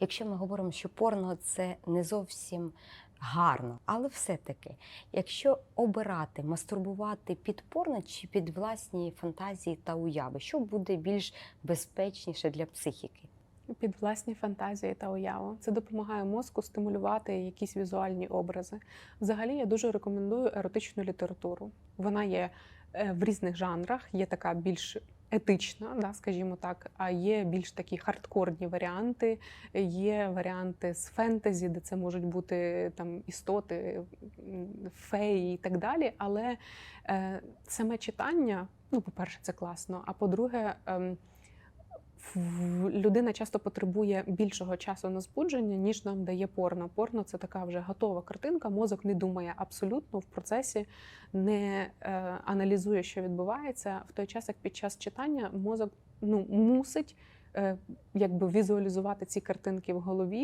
Якщо ми говоримо, що порно це не зовсім гарно, але все-таки, якщо обирати, мастурбувати під порно чи під власні фантазії та уяви, що буде більш безпечніше для психіки? Під власні фантазії та уяву. Це допомагає мозку стимулювати якісь візуальні образи. Взагалі, я дуже рекомендую еротичну літературу. Вона є е, в різних жанрах, є така більш етична, да, скажімо так, а є більш такі хардкорні варіанти. Є варіанти з фентезі, де це можуть бути там істоти, феї і так далі. Але е, саме читання, ну, по-перше, це класно. А по-друге, в- людина часто потребує більшого часу на збудження, ніж нам дає порно. Порно це така вже готова картинка. Мозок не думає абсолютно в процесі, не е, аналізує, що відбувається. В той час, як під час читання, мозок ну мусить е, якби візуалізувати ці картинки в голові.